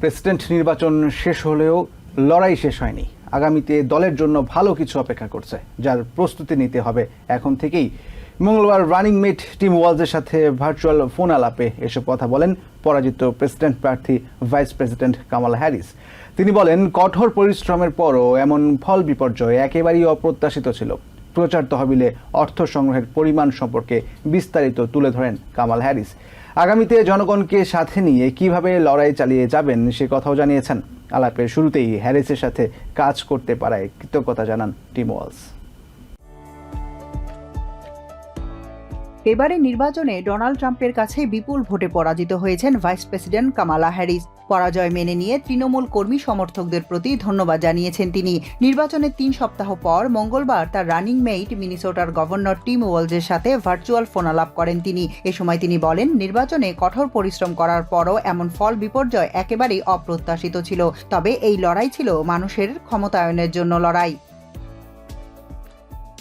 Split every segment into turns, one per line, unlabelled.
President নির্বাচন শেষ হলেও লড়াই শেষ হয়নি। আগামীতে দলের জন্য ভালো কিছু অপেক্ষা করছে, যার প্রস্তুতি নিতে হবে এখন থেকেই। মঙ্গলবার রানিং মেট টিম ওয়ালসের সাথে ভার্চুয়াল ফোন আলাপে এসব কথা বলেন পরাজিত প্রেসিডেন্ট প্রার্থী ভাইস প্রেসিডেন্ট কামাল হ্যারিস। তিনি বলেন, কঠোর পরিশ্রমের পরও এমন ফল বিপর্যয় একেবারেই অপ্রত্যাশিত ছিল। প্রচার তহবিলে অর্থ সংগ্রহের পরিমাণ সম্পর্কে বিস্তারিত তুলে ধরেন কামাল হ্যারিস। আগামীতে জনগণকে সাথে নিয়ে কীভাবে লড়াই চালিয়ে যাবেন সে কথাও জানিয়েছেন। আলাপের শুরুতেই হ্যারিসের সাথে কাজ করতে পারায় কৃতজ্ঞতা জানান টিম ওয়ালস।
এবারে নির্বাচনে ডোনাল্ড ট্রাম্পের কাছে বিপুল ভোটে পরাজিত হয়েছেন ভাইস প্রেসিডেন্ট কামালা হ্যারিস। পরাজয় মেনে নিয়ে তৃণমূল কর্মী সমর্থকদের প্রতি ধন্যবাদ জানিয়েছেন তিনি। নির্বাচনের তিন সপ্তাহ পর মঙ্গলবার তার রানিং মেইট মিনিসোটার গভর্নর টিম ওয়ালজের সাথে ভার্চুয়াল ফোনালাপ করেন তিনি। এ সময় তিনি বলেন, নির্বাচনে কঠোর পরিশ্রম করার পরও এমন ফল বিপর্যয় একেবারেই অপ্রত্যাশিত ছিল। তবে এই লড়াই ছিল মানুষের ক্ষমতায়নের জন্য লড়াই।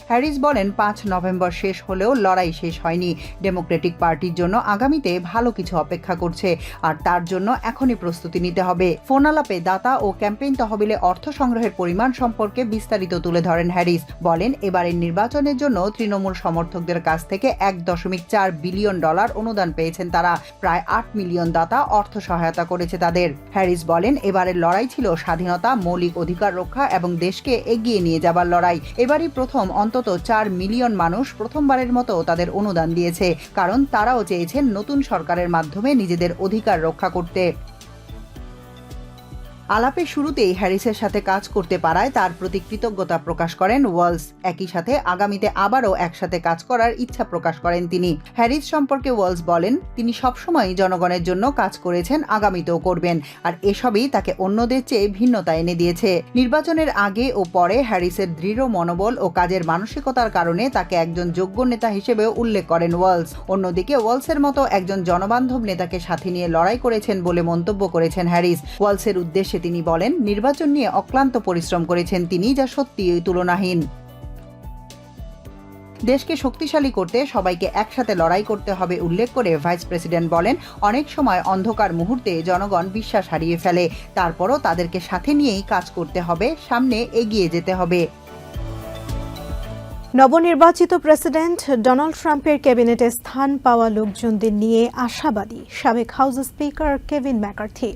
হ্যারিস বলেন, পাঁচ নভেম্বর শেষ হলেও লড়াই শেষ হয়নি। ডেমোক্রেটিক পার্টির জন্য আগামীতে ভালো কিছু অপেক্ষা করছে, আর তার জন্য এখনই প্রস্তুতি নিতে হবে। ফোন আলাপে দাতা ও ক্যাম্পেইন তহবিলে অর্থ সংগ্রহের পরিমাণ সম্পর্কে বিস্তারিত তুলে ধরেন হ্যারিস। বলেন, এবারের নির্বাচনের জন্য তৃণমূল সমর্থকদের কাছ থেকে এক দশমিক চার বিলিয়ন ডলার অনুদান পেয়েছেন তারা। প্রায় আট মিলিয়ন দাতা অর্থ সহায়তা করেছে তাদের। হ্যারিস বলেন, এবারের লড়াই ছিল স্বাধীনতা, মৌলিক অধিকার রক্ষা এবং দেশকে এগিয়ে নিয়ে যাবার লড়াই। এবারই প্রথম অন্তত চার মিলিয়ন মানুষ প্রথমবারের মতো তাদের অনুদান দিয়েছে, কারণ তারাও চেয়েছেন নতুন সরকারের মাধ্যমে নিজেদের অধিকার রক্ষা করতে। আলাপের শুরুতেই হ্যারিসের সাথে কাজ করতে পারায় তার প্রতি কৃতজ্ঞতা প্রকাশ করেন ওয়ালস। একই সাথে আগামীতে আবারও একসাথে কাজ করার ইচ্ছা প্রকাশ করেন তিনি। হ্যারিস সম্পর্কে ওয়ালস বলেন, তিনি সবসময় জনগণের জন্য কাজ করেছেন, আগামীতেও করবেন, আর এসবই তাকে অন্যদের চেয়ে ভিন্নতা এনে দিয়েছে। নির্বাচনের আগে ও পরে হ্যারিসের দৃঢ় মনোবল ও কাজের মানসিকতার কারণে তাকে একজন যোগ্য নেতা হিসেবেও উল্লেখ করেন ওয়ালস। অন্যদিকে ওয়ালসের মতো একজন জনবান্ধব নেতাকে সাথে নিয়ে লড়াই করেছেন বলে মন্তব্য করেছেন হ্যারিস। ওয়ালসের উদ্দেশ্যে তিনি বলেন, নির্বাচন নিয়ে অক্লান্ত পরিশ্রম করেছেন তিনি যা সত্যিই তুলনাহীন। দেশকে শক্তিশালী করতে সবাইকে একসাথে লড়াই করতে হবে উল্লেখ করে ভাইস প্রেসিডেন্ট বলেন, অনেক সময় অন্ধকার মুহূর্তে জনগণ বিশ্বাস হারিয়ে ফেলে, তারপরও তাদেরকে সাথে নিয়েই কাজ করতে হবে, সামনে এগিয়ে যেতে হবে।
নবনির্বাচিত প্রেসিডেন্ট ডোনাল্ড ট্রাম্পের ক্যাবিনেটে স্থান পাওয়া লোকজনদের নিয়ে আশাবাদী, সাবেক হাউস স্পিকার কেভিন ম্যাকার্থি।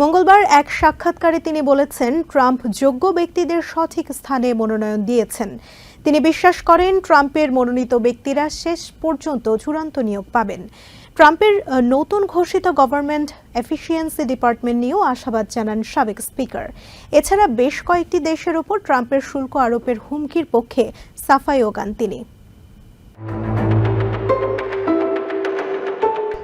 মঙ্গলবার এক সাক্ষাৎকারে তিনি বলেছেন, ট্রাম্প যোগ্য ব্যক্তিদের সঠিক স্থানে মনোনয়ন দিয়েছেন। তিনি বিশ্বাস করেন, ট্রাম্পের মনোনীত ব্যক্তিরা শেষ পর্যন্ত চূড়ান্ত নিয়োগ পাবেন। ট্রাম্পের নতুন ঘোষিত গভর্নমেন্ট এফিসিয়েন্সি ডিপার্টমেন্ট নিয়েও আশাবাদ জানান সাবেক স্পিকার। এছাড়া বেশ কয়েকটি দেশের ওপর ট্রাম্পের শুল্ক আরোপের হুমকির পক্ষে সাফাইও গান তিনি।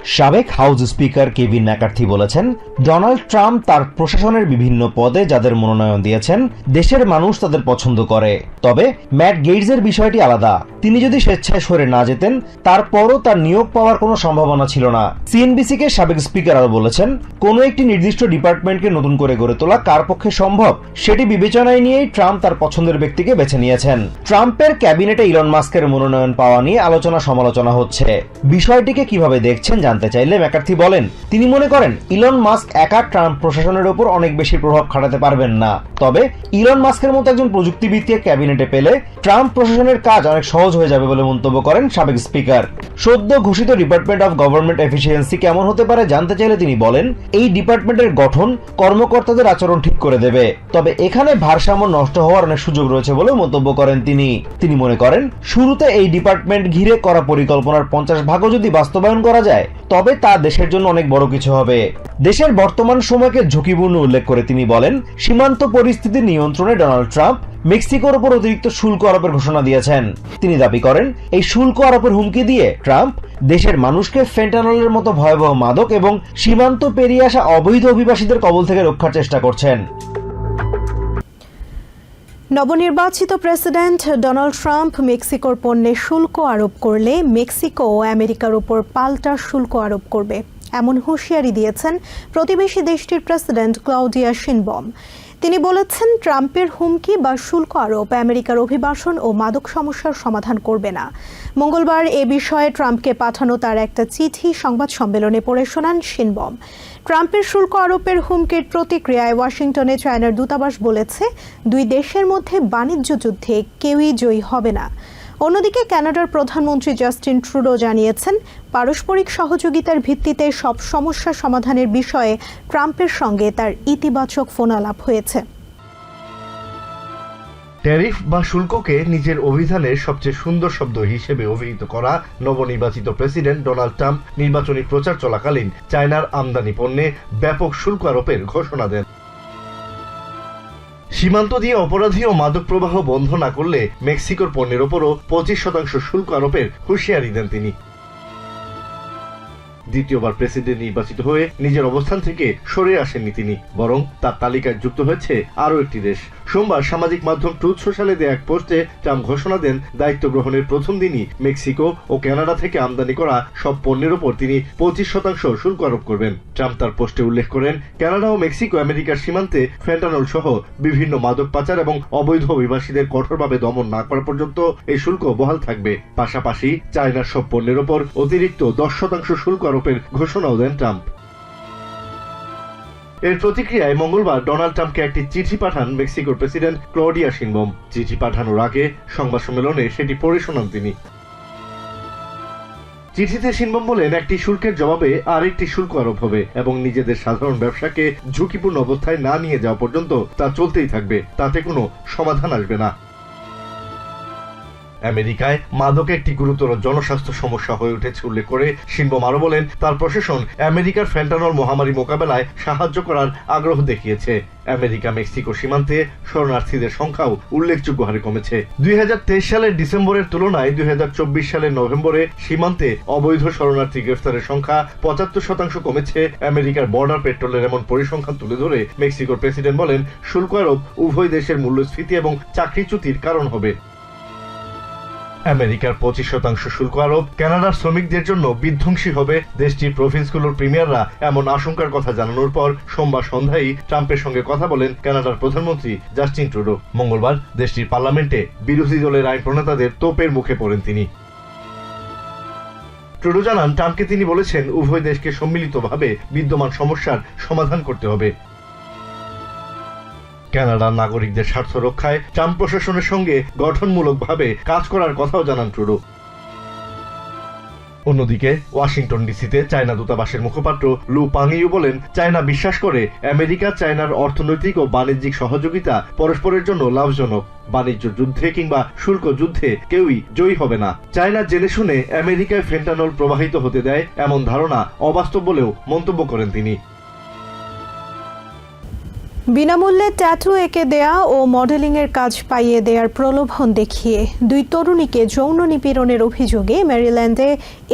সাবেক হাউস স্পিকার কেভিন ম্যাকার্থি বলেছেন, ডোনাল্ড ট্রাম্প তার প্রশাসনের বিভিন্ন পদে যাদের মনোনয়ন দিয়েছেন, দেশের মানুষ তাদের পছন্দ করে। তবে ম্যাট গেটসের বিষয়টি আলাদা। তিনি যদি স্বেচ্ছায় সরে না যেতেন, তারপরও তার নিয়োগ পাওয়ার কোনো সম্ভাবনা ছিল না। সিএনবিসি কে সাবেক স্পিকার আরও বলেছেন, কোনো একটি নির্দিষ্ট ডিপার্টমেন্টকে নতুন করে গড়ে তোলা কার পক্ষে সম্ভব, সেটি বিবেচনায় নিয়েই ট্রাম্প তার পছন্দের ব্যক্তিকে বেছে নিয়েছেন। ট্রাম্পের ক্যাবিনেটে ইলন মাস্কের মনোনয়ন পাওয়া নিয়ে আলোচনা সমালোচনা হচ্ছে। বিষয়টিকে কীভাবে দেখছেন জানতে চাইলে ম্যাকার্থি বলেন, তিনি মনে করেন, ইলন মাস্ক একা ট্রাম্প প্রশাসনের উপর অনেক বেশি প্রভাব খাটাতে পারবেন না। তবে, ইলন মাস্কের মতো একজন প্রযুক্তিবিদকে ক্যাবিনেটে পেলে ট্রাম্প প্রশাসনের কাজ অনেক সহজ হয়ে যাবে বলে মন্তব্য করেন সাবেক স্পিকার। সদ্য ঘোষিত ডিপার্টমেন্ট অফ গভর্নমেন্ট এফিসিয়েন্সি কেমন হতে পারে জানতে চাইলে তিনি বলেন, এই ডিপার্টমেন্টের গঠন কর্মকর্তাদের আচরণ ঠিক করে দেবে। তবে এখানে ভারসাম্য নষ্ট হওয়ার অনেক সুযোগ রয়েছে বলে মন্তব্য করেন তিনি। তিনি মনে করেন, শুরুতে এই ডিপার্টমেন্ট ঘিরে করা পরিকল্পনার পঞ্চাশ ভাগও যদি বাস্তবায়ন করা যায় তবে তা দেশের জন্য অনেক বড় কিছু হবে। দেশের বর্তমান সময়কে ঝুঁকিপূর্ণ উল্লেখ করে তিনি বলেন, সীমান্ত পরিস্থিতি নিয়ন্ত্রণে ডোনাল্ড ট্রাম্প মেক্সিকোর উপর অতিরিক্ত শুল্ক আরোপের ঘোষণা দিয়েছেন। তিনি দাবি করেন, এই শুল্ক আরোপের হুমকি দিয়ে ট্রাম্প দেশের মানুষকে ফেন্টানলের মতো ভয়াবহ মাদক এবং সীমান্ত পেরিয়ে আসা অবৈধ অভিবাসীদের কবল থেকে রক্ষার চেষ্টা করছেন।
নবনির্বাচিত প্রেসিডেন্ট ডোনাল্ড ট্রাম্প মেক্সিকোর পণ্যে শুল্ক আরোপ করলে মেক্সিকো ও আমেরিকার উপর পাল্টা শুল্ক আরোপ করবে, এমন হুঁশিয়ারি দিয়েছেন প্রতিবেশী দেশটির প্রেসিডেন্ট ক্লাউডিয়া শিনবম। তিনি বলেছেন, ট্রাম্পের হুমকি বা শুল্ক আরোপ আমেরিকার অভিবাসন ও মাদক সমস্যার সমাধান করবে না। মঙ্গলবার এ বিষয়ে ট্রাম্পকে পাঠানো তার একটা চিঠি সংবাদ সম্মেলনে পড়ে শোনান শিনবম। ট্রাম্পের শুল্ক আরোপের হুমকির প্রতিক্রিয়ায় ওয়াশিংটনে চায়নার দূতাবাস বলেছে, দুই দেশের মধ্যে বাণিজ্য যুদ্ধে কেউই জয়ী হবে না। অন্যদিকে ক্যানাডার প্রধানমন্ত্রী জাস্টিন ট্রুডো জানিয়েছেন, পারস্পরিক সহযোগিতার ভিত্তিতে সব সমস্যা সমাধানের বিষয়ে ট্রাম্পের সঙ্গে তার ইতিবাচক ফোনালাপ হয়েছে।
ট্যারিফ বা শুল্ককে নিজের অভিধানের সবচেয়ে সুন্দর শব্দ হিসেবে অভিহিত করা নবনির্বাচিত প্রেসিডেন্ট ডোনাল্ড ট্রাম্প নির্বাচনী প্রচার চলাকালীন চায়নার আমদানি পণ্যে ব্যাপক শুল্ক আরোপের ঘোষণা দেন। সীমান্ত দিয়ে অপরাধী ও মাদক প্রবাহ বন্ধ না করলে মেক্সিকোর পণ্যের ওপরও পঁচিশ শতাংশ শুল্ক আরোপের হুঁশিয়ারি দেন তিনি। দ্বিতীয়বার প্রেসিডেন্ট নির্বাচিত হয়ে নিজের অবস্থান থেকে সরে আসেননি তিনি, বরং তার তালিকায় যুক্ত হয়েছে আরও একটি দেশ। সোমবার সামাজিক মাধ্যম ট্রুথ সোশ্যালে দেয়া এক পোস্টে ট্রাম্প ঘোষণা দেন, দায়িত্ব গ্রহণের প্রথম দিনই মেক্সিকো ও কানাডা থেকে আমদানি করা সব পণ্যের ওপর তিনি পঁচিশ শতাংশ শুল্ক আরোপ করবেন। ট্রাম্প তার পোস্টে উল্লেখ করেন, কানাডা ও মেক্সিকো আমেরিকার সীমান্তে ফেন্টানল সহ বিভিন্ন মাদক পাচার এবং অবৈধ অভিবাসীদের কঠোরভাবে দমন না করা পর্যন্ত এই শুল্ক বহাল থাকবে। পাশাপাশি চায়নার সব পণ্যের ওপর অতিরিক্ত দশ শতাংশ শুল্ক আরোপের ঘোষণাও দেন ট্রাম্প। এর প্রতিক্রিয়ায় মঙ্গলবার ডোনাল্ড ট্রাম্পকে একটি চিঠি পাঠান মেক্সিকোর প্রেসিডেন্ট ক্লডিয়া সিনবম চিঠি পাঠানোর আগে সংবাদ সম্মেলনে সেটি পড়ে শোনান তিনি। চিঠিতে সিনবম বলেন, একটি শুল্কের জবাবে আরেকটি শুল্ক আরোপ হবে এবং নিজেদের সাধারণ ব্যবসাকে ঝুঁকিপূর্ণ অবস্থায় না নিয়ে যাওয়া পর্যন্ত তা চলতেই থাকবে। তাতে কোনো সমাধান আসবে না। আমেরিকায় মাদক একটি গুরুতর জনস্বাস্থ্য সমস্যা হয়ে উঠেছে উল্লেখ করে সিনবম আরও বলেন, তার প্রশাসন আমেরিকার ফ্যান্টানল মহামারী মোকাবেলায় সাহায্য করার আগ্রহ দেখিয়েছে। আমেরিকা, মেক্সিকো সীমান্তে শরণার্থীদের সংখ্যাও উল্লেখযোগ্য হারে কমেছে। দুই হাজার তেইশ সালের ডিসেম্বরের তুলনায় দুই হাজার চব্বিশ সালের নভেম্বরে সীমান্তে অবৈধ শরণার্থী গ্রেফতারের সংখ্যা পঁচাত্তর শতাংশ কমেছে। আমেরিকার বর্ডার পেট্রোলের এমন পরিসংখ্যান তুলে ধরে মেক্সিকোর প্রেসিডেন্ট বলেন, শুল্ক আরোপ উভয় দেশের মূল্যস্ফীতি এবং চাকরিচ্যুতির কারণ হবে। আমেরিকার পঁচিশ শতাংশ শুল্ক আরোপ, কানাডার শ্রমিকদের জন্য বিধ্বংসী হবে দেশটির প্রভিন্সগুলোর প্রিমিয়াররা, এমন আশঙ্কার কথা জানানোর পর সোমবার সন্ধ্যায় ট্রাম্পের সঙ্গে কথা বলেন কানাডার প্রধানমন্ত্রী জাস্টিন ট্রুডো। মঙ্গলবার দেশটির পার্লামেন্টে বিরোধী দলের আইন প্রণেতাদের তোপের মুখে পড়েন তিনি। ট্রুডো জানান, ট্রাম্পকে তিনি বলেছেন, উভয় দেশকে সম্মিলিতভাবে বিদ্যমান সমস্যার সমাধান করতে হবে। কানাডার নাগরিকদের স্বার্থ রক্ষায় ট্রাম্প প্রশাসনের সঙ্গে গঠনমূলকভাবে কাজ করার কথাও জানান ট্রুডো। অন্যদিকে, ওয়াশিংটন ডিসিতে চায়না দূতাবাসের মুখপাত্র লু পাংইউ বলেন, চায়না বিশ্বাস করে আমেরিকা চায়নার অর্থনৈতিক ও বাণিজ্যিক সহযোগিতা পরস্পরের জন্য লাভজনক। বাণিজ্য যুদ্ধে কিংবা শুল্ক যুদ্ধে কেউই জয়ী হবে না। চায়না জেনে শুনে আমেরিকায় ফেন্টানল প্রবাহিত হতে দেয় এমন ধারণা অবাস্তব বলেও মন্তব্য করেন তিনি।
বিনামূল্যে ট্যাটু এঁকে দেয়া ও মডেলিংয়ের কাজ পাইয়ে দেওয়ার প্রলোভন দেখিয়ে দুই তরুণীকে যৌন নিপীড়নের অভিযোগে ম্যারিল্যান্ডে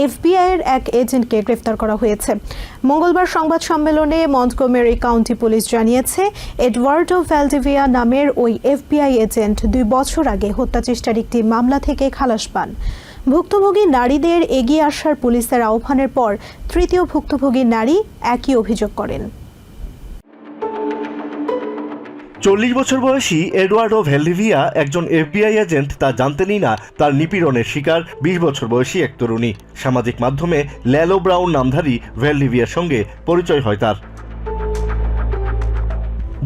এফবিআইয়ের এক এজেন্টকে গ্রেফতার করা হয়েছে। মঙ্গলবার সংবাদ সম্মেলনে মন্টগোমেরি কাউন্টি পুলিশ জানিয়েছে, এডওয়ার্ডো ভ্যালডিভিয়া নামের ওই এফবিআই এজেন্ট দুই বছর আগে হত্যাচেষ্টার একটি মামলা থেকে খালাস পান। ভুক্তভোগী নারীদের এগিয়ে আসার পুলিশের আহ্বানের পর তৃতীয় ভুক্তভোগী নারী একই অভিযোগ করেন।
চল্লিশ বছর বয়সী এডওয়ার্ডো ভ্যালডিভিয়া একজন এফবিআই এজেন্ট, তা জানতেনই না। তার নিপীড়নের শিকার বিশ বছর বয়সী এক তরুণী। সামাজিক মাধ্যমে ল্যালো ব্রাউন নামধারী ভ্যালডিভিয়ার সঙ্গে পরিচয় হয় তার।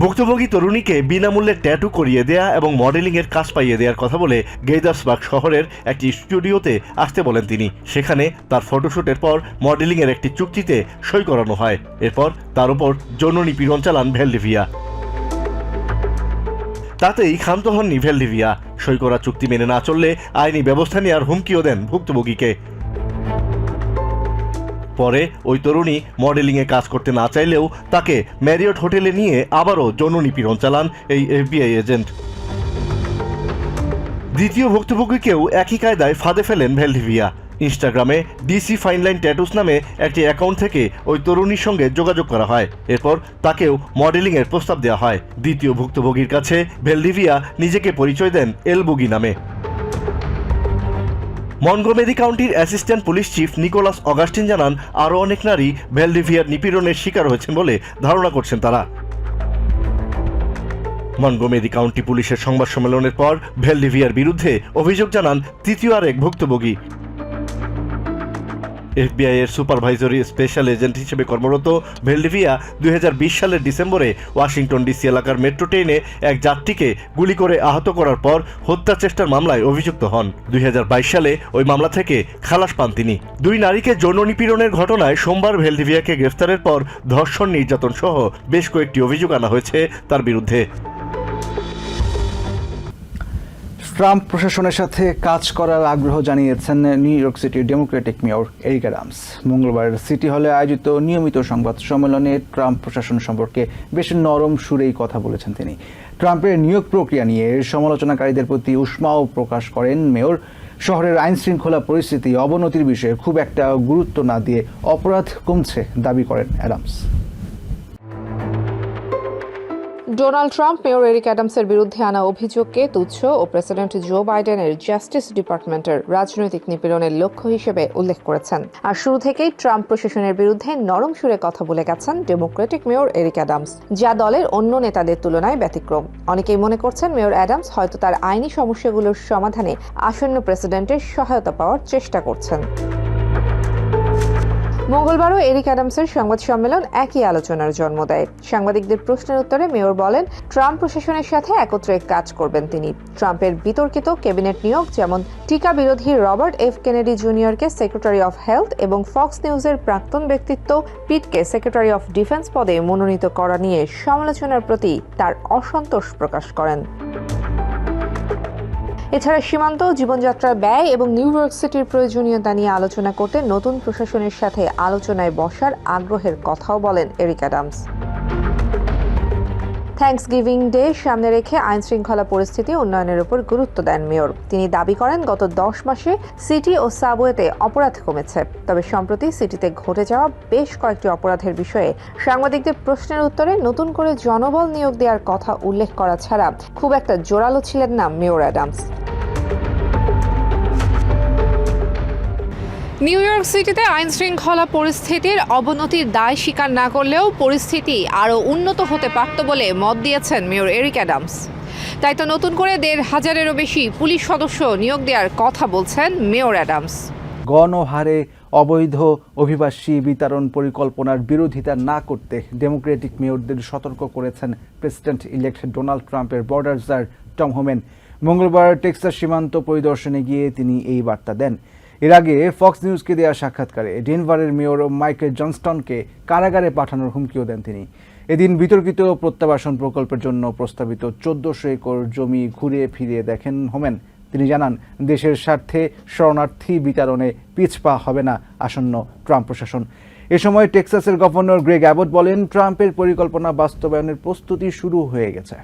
ভুক্তভোগী তরুণীকে বিনামূল্যে ট্যাটু করিয়ে দেয়া এবং মডেলিংয়ের কাজ পাইয়ে দেওয়ার কথা বলে গেইদার্সবার্গ শহরের একটি স্টুডিওতে আসতে বলেন তিনি। সেখানে তার ফটোশুটের পর মডেলিংয়ের একটি চুক্তিতে সই করানো হয়। এরপর তার উপর যৌন নিপীড়ন চালান ভ্যালডিভিয়া তাতেই ক্ষান্ত হন ভ্যালডিভিয়া সই করা চুক্তি মেনে না চললে আইনি ব্যবস্থা নেওয়ার হুমকিও দেন ভুক্তভোগীকে। পরে ওই তরুণী মডেলিংয়ে কাজ করতে না চাইলেও তাকে ম্যারিয়ট হোটেলে নিয়ে আবারও যৌন নিপীড়ন চালান এই এফবিআই এজেন্ট। দ্বিতীয় ভুক্তভোগীকেও একই কায়দায় ফাঁদে ফেলেন ভ্যালডিভিয়া ইনস্টাগ্রামে ডিসি ফাইনলাইন ট্যাটুস নামে একটি অ্যাকাউন্ট থেকে ওই তরুণীর সঙ্গে যোগাযোগ করা হয়। এরপর তাকেও মডেলিংয়ের প্রস্তাব দেওয়া হয়। দ্বিতীয় ভুক্তভোগীর কাছে ভেলডিভিয়া নিজেকে পরিচয় দেন এলবুগি নামে। মনগোমেরি কাউন্টির assistant police chief Nicholas Augustine জানান, আরও অনেক নারী ভ্যালডিভিয়ার নিপীড়নের শিকার হয়েছেন বলে ধারণা করছেন তারা। মনগোমেরি কাউন্টি পুলিশের সংবাদ সম্মেলনের পর ভ্যালডিভিয়ার বিরুদ্ধে অভিযোগ জানান তৃতীয় আরেক ভুক্তভোগী। এফবিআই এর সুপারভাইজরি স্পেশাল এজেন্ট হিসেবে কর্মরত ভেলডিভিয়া দুই হাজার বিশ সালের ডিসেম্বরে ওয়াশিংটন ডিসি এলাকার মেট্রো ট্রেনে এক যাত্রীকে গুলি করে আহত করার পর হত্যা চেষ্টার মামলায় অভিযুক্ত হন। দুই হাজার বাইশ সালে ওই মামলা থেকে খালাস পান তিনি। দুই নারীকে যৌন নিপীড়নের ঘটনায় সোমবার ভেলডিভিয়াকে গ্রেফতারের পর ধর্ষণ নির্যাতন সহ বেশ কয়েকটি অভিযোগ আনা হয়েছে তার বিরুদ্ধে।
ট্রাম্প প্রশাসনের সাথে কাজ করার আগ্রহ জানিয়েছেন নিউ ইয়র্ক সিটির ডেমোক্রেটিক মেয়র এরিকা রামস। মঙ্গলবার সিটি হলে আয়োজিত নিয়মিত সংবাদ সম্মেলনে ট্রাম্প প্রশাসন সম্পর্কে বেশ নরম সুরেই কথা বলেছেন তিনি। ট্রাম্পের নিয়োগ প্রক্রিয়া নিয়ে সমালোচনাকারীদের প্রতি উষ্মাও প্রকাশ করেন মেয়র। শহরের আইন শৃঙ্খলা পরিস্থিতি, অবনতির বিষয়ে খুব একটা গুরুত্ব না দিয়ে অপরাধ কমছে, দাবি করেন Adams.
Donald Trump mayor Eric অ্যাডামসের বিরুদ্ধে আনা অভিযোগকে তুচ্ছ ও প্রেসিডেন্ট জো বাইডেনের জাস্টিস ডিপার্টমেন্টের রাজনৈতিক নিপীড়নের লক্ষ্য হিসেবে উল্লেখ করেছেন। আর শুরু থেকেই ট্রাম্প প্রশাসনের বিরুদ্ধে নরম সুরে কথা বলে গেছেন ডেমোক্রেটিক মেয়র এরিক অ্যাডামস, যা দলের অন্য নেতাদের তুলনায় ব্যতিক্রম। অনেকেই মনে করছেন মেয়র অ্যাডামস হয়তো তার আইনি সমস্যাগুলোর সমাধানে আসন্ন প্রেসিডেন্টের সহায়তা পাওয়ার চেষ্টা করছেন। মঙ্গলবারও এরিক অ্যাডামসের সংবাদ সম্মেলন একই আলোচনার জন্ম দেয়। সাংবাদিকদের প্রশ্নের উত্তরে মেয়র বলেন, ট্রাম্প প্রশাসনের সাথে একত্রে কাজ করবেন তিনি। ট্রাম্পের বিতর্কিত ক্যাবিনেট নিয়োগ যেমন টিকা বিরোধী রবার্ট এফ কেনেডি জুনিয়রকে সেক্রেটারি অফ হেলথ এবং ফক্স নিউজের প্রাক্তন ব্যক্তিত্ব পিটকে সেক্রেটারি অফ ডিফেন্স পদে মনোনীত করা নিয়ে সমালোচনার প্রতি তার অসন্তোষ প্রকাশ করেন। এছাড়া সীমান্ত, জীবনযাত্রার ব্যয় এবং নিউ ইয়র্ক সিটির প্রয়োজনীয়তা নিয়ে আলোচনা করতে নতুন প্রশাসনের সাথে আলোচনায় বসার আগ্রহের কথাও বলেন Eric Adams. Thanksgiving day সামনে রেখে আইন শৃঙ্খলা পরিস্থিতি উন্নয়নের উপর গুরুত্ব দেন মেয়র। তিনি দাবি করেন, গত দশ মাসে সিটি ও সাবওয়েতে অপরাধ কমেছে। তবে সম্প্রতি সিটিতে ঘটে যাওয়া বেশ কয়েকটি অপরাধের বিষয়ে সাংবাদিকদের প্রশ্নের উত্তরে নতুন করে জনবল নিয়োগ দেওয়ার কথা উল্লেখ করা ছাড়া খুব একটা জোরালো ছিলেন না মেয়র অ্যাডামস।
নিউ ইয়র্ক সিটিতে আইন শৃঙ্খলা পরিস্থিতির অবনতির দায় স্বীকার না করলেও পরিস্থিতি আরও উন্নত হতে পারত বলে মত দিয়েছেন মেয়র এরিক অ্যাডামস। তাই তো নতুন করে দেড় হাজারেরও বেশি পুলিশ সদস্য নিয়োগ দেওয়ার কথা বলছেন মেয়র অ্যাডামস।
গণহারে অবৈধ অভিবাসী বিতরণ পরিকল্পনার বিরোধিতা না করতে ডেমোক্রেটিক মেয়রদের সতর্ক করেছেন প্রেসিডেন্ট ইলেক্ট ডোনাল্ড ট্রাম্পের বর্ডার জার টম হোমেন। মঙ্গলবার টেক্সাস সীমান্ত পরিদর্শনে গিয়ে তিনি এই বার্তা দেন। এর আগে ফক্স নিউজকে দেওয়া সাক্ষাৎকারে ডেনভারের মেয়র মাইকেল জনস্টনকে কারাগারে পাঠানোর হুমকিও দেন তিনি। এদিন বিতর্কিত প্রত্যাবাসন প্রকল্পের জন্য প্রস্তাবিত চোদ্দশো একর জমি ঘুরে ফিরে দেখেন হোমেন। তিনি জানান, দেশের স্বার্থে শরণার্থী বিতরণে পিছপা হবে না, আসন্ন ট্রাম্প প্রশাসন। এ সময় টেক্সাসের গভর্নর গ্রেগ অ্যাবট বলেন, ট্রাম্পের পরিকল্পনা বাস্তবায়নের প্রস্তুতি শুরু হয়ে গেছে।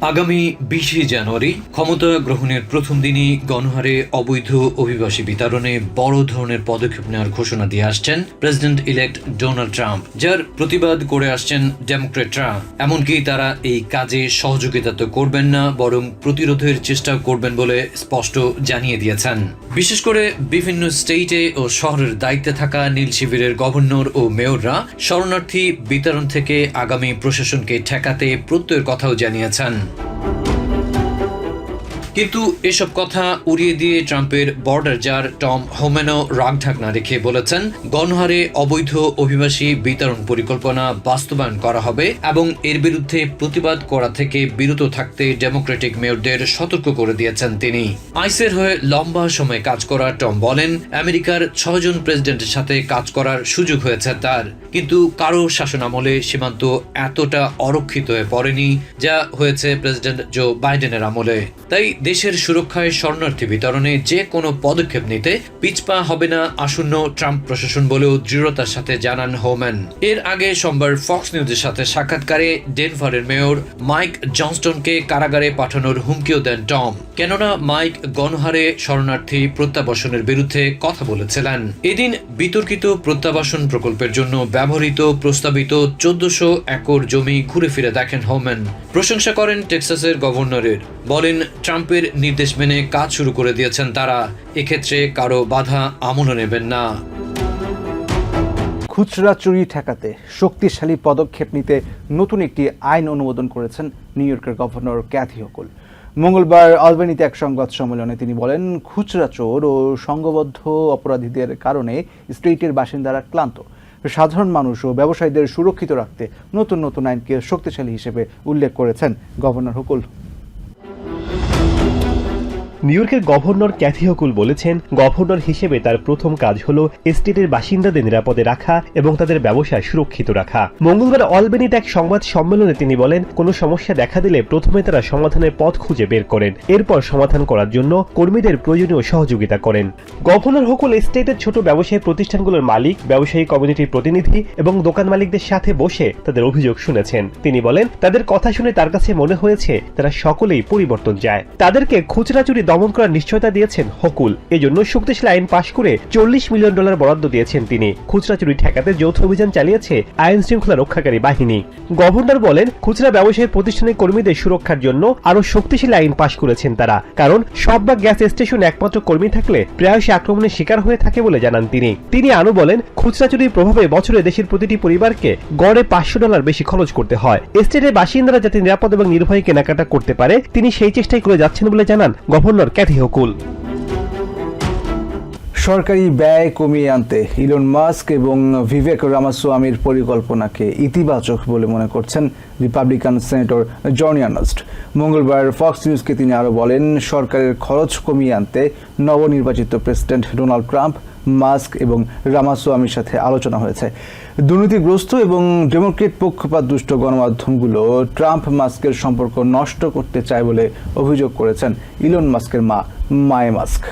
আগামী বিশে জানুয়ারি ক্ষমতা গ্রহণের প্রথম দিনই গণহারে অবৈধ অভিবাসী বিতরণে বড় ধরনের পদক্ষেপ নেওয়ার ঘোষণা দিয়ে আসছেন প্রেসিডেন্ট ইলেক্ট ডোনাল্ড ট্রাম্প, যার প্রতিবাদ করে আসছেন ডেমোক্রেটরা এমনকি তারা এই কাজে সহযোগিতা তো করবেন না, বরং প্রতিরোধের চেষ্টা করবেন বলে স্পষ্ট জানিয়ে দিয়েছেন। বিশেষ করে বিভিন্ন স্টেটে ও শহরের দায়িত্বে থাকা নীল শিবিরের গভর্নর ও মেয়ররা শরণার্থী বিতরণ থেকে আগামী প্রশাসনকে ঠেকাতে প্রত্যয়ের কথাও জানিয়েছেন। কিন্তু এসব কথা উড়িয়ে দিয়ে ট্রাম্পের বর্ডার জার টম হোমেনো রাগ ঢাকনা রেখে বলেছেন, গণহারে অবৈধ অভিবাসী বিতরণ পরিকল্পনা বাস্তবায়ন করা হবে এবং এর বিরুদ্ধে প্রতিবাদ করা থেকে বিরত থাকতে ডেমোক্রেটিক মেয়রদের সতর্ক করে দিয়েছেন তিনি। আইসের হয়ে লম্বা সময় কাজ করা টম বলেন, আমেরিকার ছয়জন প্রেসিডেন্টের সাথে কাজ করার সুযোগ হয়েছে তার। কিন্তু কারও শাসনামলে সীমান্ত এতটা অরক্ষিত হয়ে পড়েনি যা হয়েছে প্রেসিডেন্ট জো বাইডেনের আমলে। তাই দেশের সুরক্ষায় শরণার্থী বিতরণে যে কোনো পদক্ষেপ নিতে পিছপা হবে না আসন্ন ট্রাম্প প্রশাসন বলেও দৃঢ়তার সাথে জানান হোম্যান এর আগে সোমবার ফক্স নিউজের সাথে সাক্ষাৎকারে ডেনভারের মেয়র মাইক জনস্টনকে কারাগারে পাঠানোর হুমকিও দেন টম। কেননা মাইক গণহারে শরণার্থী প্রত্যাবাসনের বিরুদ্ধে কথা বলেছিলেন। এদিন বিতর্কিত প্রত্যাবাসন প্রকল্পের জন্য ব্যবহৃত প্রস্তাবিত চোদ্দশো একর জমি ঘুরে ফিরে দেখেন হোম্যান প্রশংসা করেন টেক্সাসের গভর্নরের। বলেন, ট্রাম্পের নির্দেশ মেনে কাজ শুরু করে দিয়েছেন তারা। এক্ষেত্রে কারও বাধা আমলও নেবেন না।
খুচরা চুরি ঠেকাতে শক্তিশালী পদক্ষেপ নিতে নতুন একটি আইন অনুমোদন করেছেন নিউ ইয়র্কের গভর্নর ক্যাথি হকুল। মঙ্গলবার আলবেনিতে এক সংবাদ সম্মেলনে তিনি বলেন, খুচরা চোর ও সংঘবদ্ধ অপরাধীদের কারণে স্টেটের বাসিন্দারা ক্লান্ত। সাধারণ মানুষ ও ব্যবসায়ীদের সুরক্ষিত রাখতে নতুন নতুন আইনকে শক্তিশালী হিসেবে উল্লেখ করেছেন গভর্নর হুকুল।
নিউ ইয়র্কের গভর্নর ক্যাথি হকুল বলেছেন, গভর্নর হিসেবে তার প্রথম কাজ হল এস্টেটের বাসিন্দাদের নিরাপদে রাখা এবং তাদের ব্যবসা সুরক্ষিত রাখা। মঙ্গলবার অলবেনিতে এক সংবাদ সম্মেলনে তিনি বলেন, কোনো সমস্যা দেখা দিলে প্রথমে তারা সমাধানের পথ খুঁজে বের করেন। এরপর সমাধান করার জন্য কর্মীদের প্রয়োজনীয় সহযোগিতা করেন। গভর্নর হকুল এস্টেটের ছোট ব্যবসায়ী প্রতিষ্ঠানগুলোর মালিক, ব্যবসায়ী কমিউনিটির প্রতিনিধি এবং দোকান মালিকদের সাথে বসে তাদের অভিযোগ শুনেছেন। তিনি বলেন, তাদের কথা শুনে তার কাছে মনে হয়েছে তারা সকলেই পরিবর্তন চায়। তাদেরকে খুচরা চুরি দমন করার নিশ্চয়তা দিয়েছেন হকুল। এজন্য শক্তিশালী আইন পাশ করে চল্লিশ মিলিয়ন ডলার বরাদ্দ দিয়েছেন তিনি। খুচরা চুরি ঠেকাতে যৌথ অভিযান চালিয়েছে আইন শৃঙ্খলা রক্ষাকারী বাহিনী। গভর্নর বলেন, খুচরা ব্যবসায়ী প্রতিষ্ঠানের কর্মীদের সুরক্ষার জন্য আরও শক্তিশালী আইন পাশ করেছেন তারা। কারণ, সব বা গ্যাস স্টেশনে একমাত্র কর্মী থাকলে প্রায়শই আক্রমণের শিকার হয়ে থাকে বলে জানান তিনি। তিনি আরও বলেন, খুচরা চুরির প্রভাবে বছরে দেশের প্রতিটি পরিবারকে গড়ে পাঁচশো ডলার বেশি খরচ করতে হয়। এস্টেটের বাসিন্দারা যাতে নিরাপদ এবং নির্ভয়ে কেনাকাটা করতে পারে, তিনি সেই চেষ্টাই করে যাচ্ছেন বলে জানান গভর্নর। Kathy Hochul.
সরকারি ব্যয় কমিয়ে আনতে ইলন মাস্ক এবং ভিভেক রামাস্বামীর পরিকল্পনাকে ইতিবাচক বলে মনে করছেন রিপাবলিকান সেনেটর জনি আর্নস্ট। মঙ্গলবার ফক্স নিউজকে তিনি আরও বলেন, সরকারের খরচ কমিয়ে আনতে নবনির্বাচিত প্রেসিডেন্ট ডোনাল্ড ট্রাম্প, মাস্ক এবং রামাস্বামীর সাথে আলোচনা হয়েছে। দুর্নীতিগ্রস্ত এবং ডেমোক্রেট পক্ষপাত দুষ্ট গণমাধ্যমগুলো ট্রাম্প মাস্কের সম্পর্ক নষ্ট করতে চায় বলে অভিযোগ করেছেন ইলন মাস্কের মা, মায়ে মাস্ক।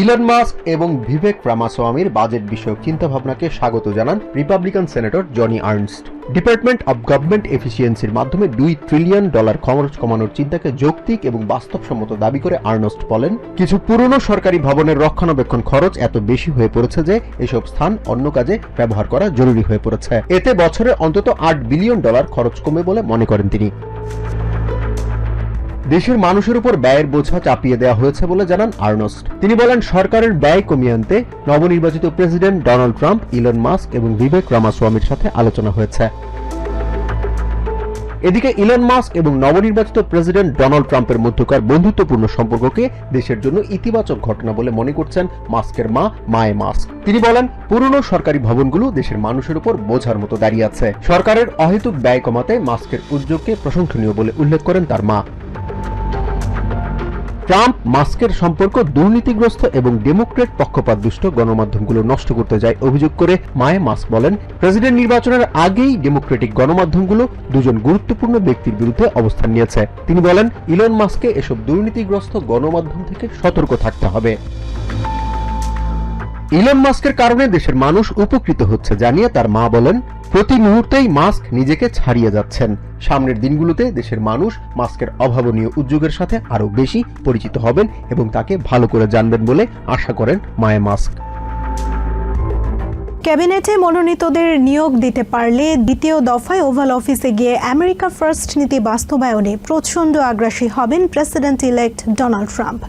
ইলন মাস্ক এবং ভিভেক রামাস্বামীর বাজেট বিষয়ক চিন্তাভাবনাকে স্বাগত জানান Republican senator Joni Ernst. Department of government এফিসিয়েন্সির মাধ্যমে দুই ট্রিলিয়ন ডলার খরচ কমানোর চিন্তাকে যৌক্তিক এবং বাস্তবসম্মত দাবি করে আর্নস্ট বলেন, কিছু পুরনো সরকারি ভবনের রক্ষণাবেক্ষণ খরচ এত বেশি হয়ে পড়েছে যে এসব স্থান অন্য কাজে ব্যবহার করা জরুরি হয়ে পড়েছে। এতে বছরে অন্তত আট বিলিয়ন ডলার খরচ কমে বলে মনে করেন তিনি। দেশের মানুষের উপর ব্যয়ের বোঝা চাপিয়ে দেওয়া হয়েছে বলে জানান আর্নস্ট। তিনি বলেন, সরকারের ব্যয় কমিয়ে আনতে নবনির্বাচিত president Donald Trump, Elon Musk এবং বিবেক রামাস্বামীর সাথে আলোচনা হয়েছে। এদিকে ইলন মাস্ক এবং নবনির্বাচিত প্রেসিডেন্ট ডোনাল্ড ট্রাম্পের মধ্যকার বন্ধুত্বপূর্ণ সম্পর্ককে দেশের জন্য ইতিবাচক ঘটনা বলে মনে করছেন মাস্কের মা মায়ে মাস্ক। তিনি বলেন, পুরনো সরকারি ভবনগুলো দেশের মানুষের উপর বোঝার মতো দাঁড়িয়ে আছে। সরকারের অহেতুক ব্যয় কমাতে মাস্কের উদ্যোগকে প্রশংসনীয় বলে উল্লেখ করেন তার মা। ট্রাম্প মাস্কের সম্পর্ক দুর্নীতিগ্রস্ত এবং ডেমোক্রেট পক্ষপাতদুষ্ট গণমাধ্যমগুলো নষ্ট করতে যায় অভিযোগ করে মায়ে মাস্ক বলেন, প্রেসিডেন্ট নির্বাচনের আগেই ডেমোক্রেটিক গণমাধ্যমগুলো দুজন গুরুত্বপূর্ণ ব্যক্তির বিরুদ্ধে অবস্থান নিয়েছে। তিনি বলেন, ইলন মাস্ককে এসব দুর্নীতিগ্রস্ত গণমাধ্যম থেকে সতর্ক থাকতে হবে। ইলন মাস্কের কারণে দেশের মানুষ উপকৃত হচ্ছে জানিয়ে তার মা বলেন, প্রতি মুহূর্তেই মাস্ক নিজেকে ছাড়িয়ে যাচ্ছেন। সামনের দিনগুলোতে দেশের মানুষ মাস্কের অভাবনীয় উদ্যোগের সাথে আরও বেশি পরিচিত হবেন এবং তাকে ভালো করে জানবেন বলে আশা করেন মায়ে মাস্ক।
ক্যাবিনেটে মনোনীতদের নিয়োগ দিতে পারলে দ্বিতীয় দফায় ওভাল অফিসে গিয়ে আমেরিকা ফার্স্ট নীতি বাস্তবায়নে প্রচণ্ড আগ্রাসী হবেন প্রেসিডেন্ট ইলেক্ট ডোনাল্ড ট্রাম্প।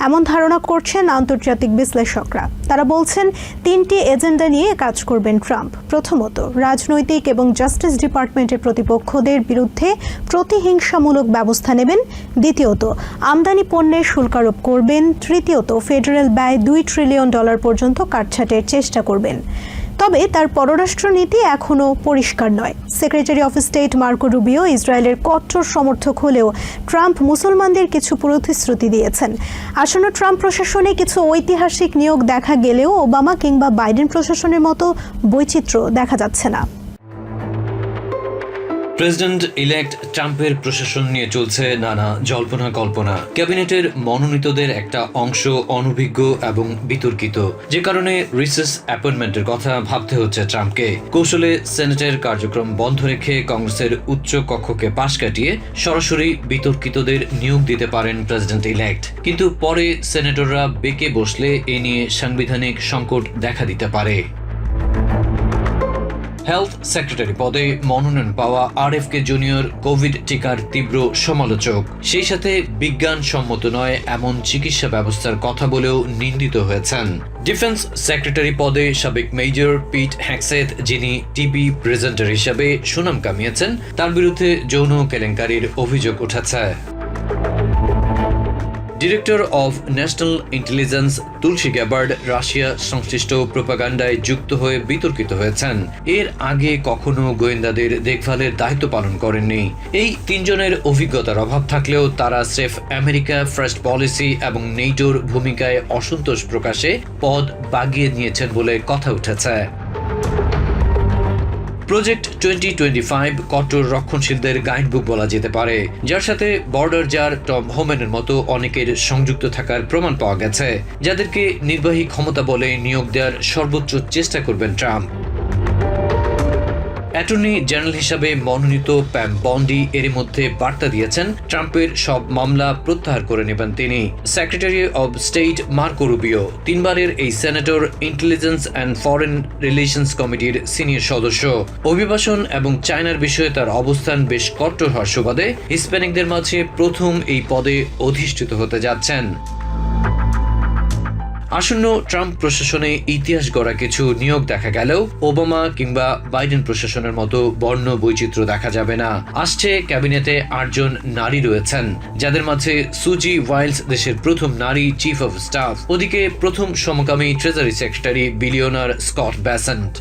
এমন ধারণা করছেন আন্তর্জাতিক বিশ্লেষকরা। তারা বলছেন, তিনটি এজেন্ডা নিয়ে কাজ করবেন ট্রাম্প। প্রথমত, রাজনৈতিক এবং জাস্টিস ডিপার্টমেন্টের প্রতিপক্ষদের বিরুদ্ধে প্রতিহিংসামূলক ব্যবস্থা নেবেন। দ্বিতীয়ত, আমদানি পণ্যের শুল্কারোপ করবেন। তৃতীয়ত, ফেডারেল ব্যয় দুই ট্রিলিয়ন ডলার পর্যন্ত কাটছাটের চেষ্টা করবেন। তবে তার পররাষ্ট্রনীতি এখনও পরিষ্কার নয়। Secretary of state Marco Rubio ইসরায়েলের কট্টর সমর্থক হলেও ট্রাম্প মুসলমানদের কিছু প্রতিশ্রুতি দিয়েছেন। আসন্ন ট্রাম্প প্রশাসনে কিছু ঐতিহাসিক নিয়োগ দেখা গেলেও ওবামা কিংবা বাইডেন প্রশাসনের মতো বৈচিত্র্য দেখা যাচ্ছে না।
প্রেসিডেন্ট ইলেক্ট ট্রাম্পের প্রশাসন নিয়ে চলছে নানা জল্পনা কল্পনা ক্যাবিনেটের মনোনীতদের একটা অংশ অনভিজ্ঞ এবং বিতর্কিত। যে কারণে রিসেস অ্যাপয়েন্টমেন্টের কথা ভাবতে হচ্ছে ট্রাম্পকে। কৌশলে সেনেটের কার্যক্রম বন্ধ রেখে কংগ্রেসের উচ্চ কক্ষকে পাশ কাটিয়ে সরাসরি বিতর্কিতদের নিয়োগ দিতে পারেন প্রেসিডেন্ট ইলেক্ট কিন্তু পরে সেনেটররা বেঁকে বসলে এ নিয়ে সাংবিধানিক সংকট দেখা দিতে পারে। হেলথ সেক্রেটারি পদে মনোনয়ন পাওয়া আরএফকে জুনিয়র কোভিড টিকার তীব্র সমালোচক। সেই সাথে বিজ্ঞানসম্মত নয়, এমন চিকিৎসা ব্যবস্থার কথা বলেও নিন্দিত হয়েছেন। ডিফেন্স সেক্রেটারি পদে সাবেক মেজর পিট হ্যাকসেথ, যিনি টিভি প্রেজেন্টার হিসাবে সুনাম কামিয়েছেন, তার বিরুদ্ধে যৌন কেলেঙ্কারির অভিযোগ উঠেছে। Director of national intelligence Tulsi Gabbard Russia সংশ্লিষ্ট প্রোপাগান্ডায় যুক্ত হয়ে বিতর্কিত হয়েছেন। এর আগে কখনো গোয়েন্দাদের দেখভালের দায়িত্ব পালন করেননি। এই তিনজনের অভিজ্ঞতার অভাব থাকলেও তারা স্রেফ আমেরিকা ফার্স্ট পলিসি এবং নেইটোর ভূমিকায় অসন্তোষ প্রকাশে পদ বাগিয়ে নিয়েছেন বলে কথা উঠেছে। প্রজেক্ট টোয়েন্টি টোয়েন্টি ফাইভ কট্টর রক্ষণশীলদের গাইডবুক বলা যেতে পারে, যার সাথে বর্ডার জার টম হোমেনের মতো অনেকের সংযুক্ত থাকার প্রমাণ পাওয়া গেছে, যাদেরকে নির্বাহী ক্ষমতা বলে নিয়োগ দেওয়ার সর্বোচ্চ চেষ্টা করবেন ট্রাম্প অ্যাটর্নি জেনারেল হিসাবে মনোনীত প্যাম বন্ডি এর মধ্যে বার্তা দিয়েছেন, ট্রাম্পের সব মামলা প্রত্যাহার করে নেবেন তিনি। Secretary of state Marco Rubio, তিনবারের এই senator, intelligence and foreign relations কমিটির সিনিয়র সদস্য। অভিবাসন এবং চায়নার বিষয়ে তার অবস্থান বেশ কট্টর হওয়ার সুবাদে হিসপ্যানিকদের মাঝে প্রথম এই পদে অধিষ্ঠিত হতে যাচ্ছেন। আসন্ন ট্রাম্প প্রশাসনে ইতিহাস গড়া কিছু নিয়োগ দেখা গেলেও ওবামা কিংবা বাইডেন প্রশাসনের মতো বর্ণ বৈচিত্র্য দেখা যাবে না। আসছে ক্যাবিনেটে আটজন নারী রয়েছেন, যাদের মাঝে সুজি ওয়াইলস দেশের প্রথম নারী চিফ অফ স্টাফ। ওদিকে প্রথম সমকামী treasury secretary billionaire Scott Bessent.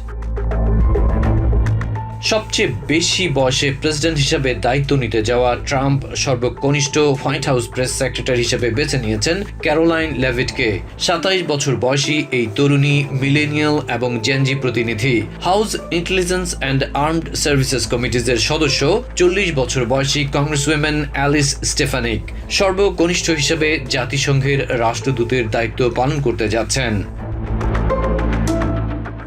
সবচেয়ে বেশি বয়সে প্রেসিডেন্ট হিসেবে দায়িত্ব নিতে যাওয়া ট্রাম্প সর্বকনিষ্ঠ হোয়াইট হাউস প্রেস সেক্রেটারি হিসেবে বেছে নিয়েছেন ক্যারোলাইন লেভিটকে। সাতাইশ বছর বয়সী এই তরুণী মিলেনিয়াল এবং জেনজি প্রতিনিধি। House Intelligence and Armed Services কমিটিজের সদস্য, চল্লিশ বছর বয়সী কংগ্রেস কংগ্রেসউইম্যান অ্যালিস স্টেফানিক। সর্বকনিষ্ঠ হিসেবে জাতিসংঘের রাষ্ট্রদূতের দায়িত্ব পালন করতে যাচ্ছেন।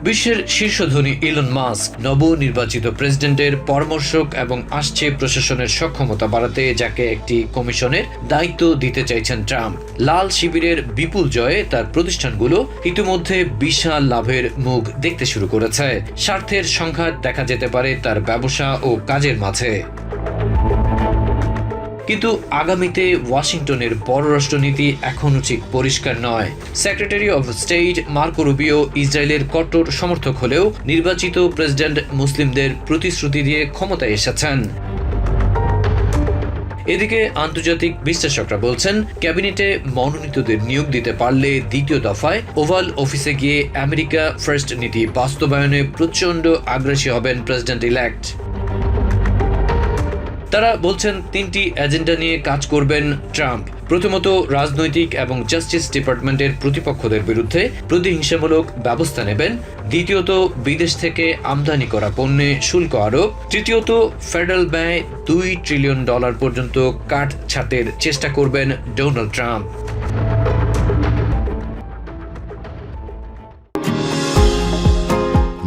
বিশ্বের শীর্ষ ধনী ইলন মাস্ক নবনির্বাচিত প্রেসিডেন্টের পরামর্শক এবং আসছে প্রশাসনের সক্ষমতা বাড়াতে, যাকে একটি কমিশনের দায়িত্ব দিতে চাইছেন ট্রাম্প। লাল শিবিরের বিপুল জয়ে তার প্রতিষ্ঠানগুলো ইতিমধ্যে বিশাল লাভের মুখ দেখতে শুরু করেছে। স্বার্থের সংঘাত দেখা যেতে পারে তার ব্যবসা ও কাজের মাঝে। কিন্তু আগামীতে ওয়াশিংটনের পররাষ্ট্রনীতি এখনও ঠিক পরিষ্কার নয়। Secretary of state Marco Rubio ইসরায়েলের কট্টর সমর্থক হলেও নির্বাচিত প্রেসিডেন্ট মুসলিমদের প্রতিশ্রুতি দিয়ে ক্ষমতায় এসেছেন। এদিকে আন্তর্জাতিক বিশ্লেষকরা বলছেন, ক্যাবিনেটে মনোনীতদের নিয়োগ দিতে পারলে দ্বিতীয় দফায় ওভাল অফিসে গিয়ে আমেরিকা ফার্স্ট নীতি বাস্তবায়নে প্রচণ্ড আগ্রাসী হবেন প্রেসিডেন্ট ইলেক্ট তারা বলছেন তিনটি এজেন্ডা নিয়ে কাজ করবেন ট্রাম্প। প্রথমত রাজনৈতিক এবং জাস্টিস ডিপার্টমেন্টের প্রতিপক্ষদের বিরুদ্ধে প্রতিহিংসামূলক ব্যবস্থা নেবেন। দ্বিতীয়ত, বিদেশ থেকে আমদানি করা পণ্যে শুল্ক আরোপ। তৃতীয়ত, ফেডারেল ব্যয় দুই ট্রিলিয়ন ডলার পর্যন্ত কাট ছাটের চেষ্টা করবেন ডোনাল্ড ট্রাম্প।